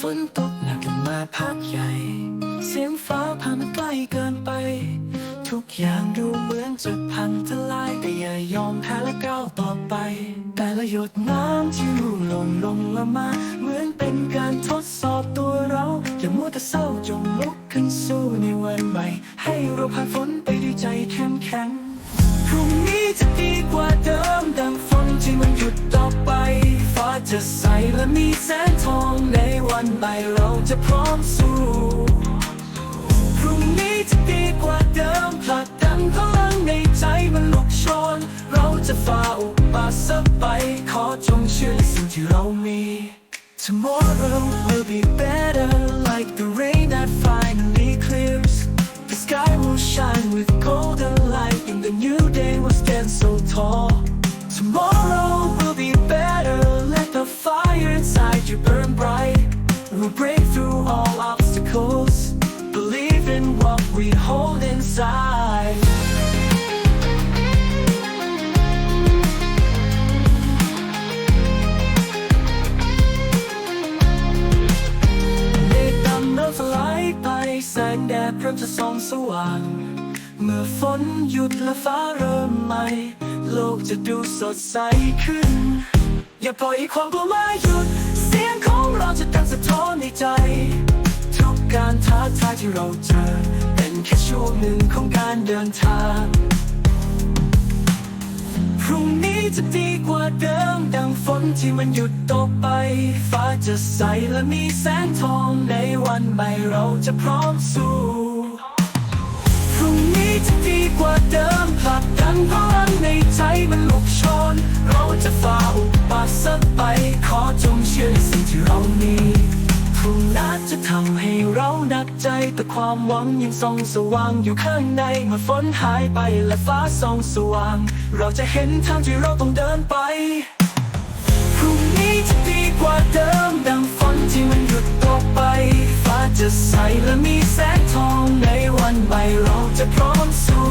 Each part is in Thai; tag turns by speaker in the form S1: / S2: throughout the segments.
S1: ฝนตกหนักมาพักใหญ่ เสียงฟ้าผ่ามันใกล้เกินไป ทุกอย่างดูเหมือนจะพังทลายแต่อย่ายอมแพ้และก้าวต่อไป แต่ละหยดน้ำที่ร่วงหล่นลงละมา เหมือนเป็นการทดสอบตัวเราอย่ามัวแต่เศร้าจงลุกขึ้นสู้ในวันใหม่ ให้เราผ่านฝนไปด้วยใจเข้มแข็งพรุ่งนี้จะดี จะใสและมีแสงทองในวันใหม่เราจะพร้อมสู้พรุ่งนี้จะดีกว่าเดิมผลักดันพลังในใจมันลุกโชน เราจะฝ่าอุปสรรคไปขอจงเชื่อสิ่งที่เรามี Tomorrow will be better like the rain that finally clears The sky will shine with golden light and the new day will stand so tall We'll break through all obstacles Believe in what we hold inside เมฆดำเริ่มสลายไปแสงแดดเริ่มจะส่องสว่าง เมื่อฝนหยุดและฟ้าเริ่มใหม่ โลกจะดูสดใสขึ้น อย่าปล่อยให้ความกลัวมาหยุด เสียงของเราจะดังสะท้อนในใจ ทุกการท้าทายที่เราเจอ เป็นแค่ช่วงหนึ่งของการเดินทาง พรุ่งนี้จะดีกว่าเดิม ดังฝนที่มันหยุดตกไป ฟ้าจะใสและมีแสงทองในวันใหม่เราจะพร้อมสู้พรุ่งนี้จะดีกว่าเดิมผลักดันพลังในใจมันลุกโชน เราจะฝ่าอุป แต่ความหวังยังส่องสว่างอยู่ข้างในเมื่อฝนหายไปและฟ้าส่องสว่าง เราจะเห็นทางที่เราต้องเดินไปพรุ่งนี้จะดีกว่าเดิมดังฝนที่มันหยุดตกไป ฟ้าจะใสและมีแสงทองในวันใหม่เราจะพร้อมสู้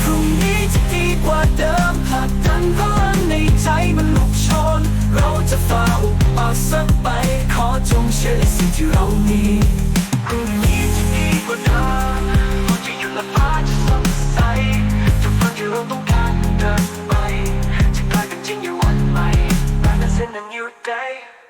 S1: พรุ่งนี้จะดีกว่าเดิมผลักดันพลังในใจมันลุกโชน เราจะฝ่าอุปสรรคไปขอจงเชื่อสิ่งที่เรามี new day.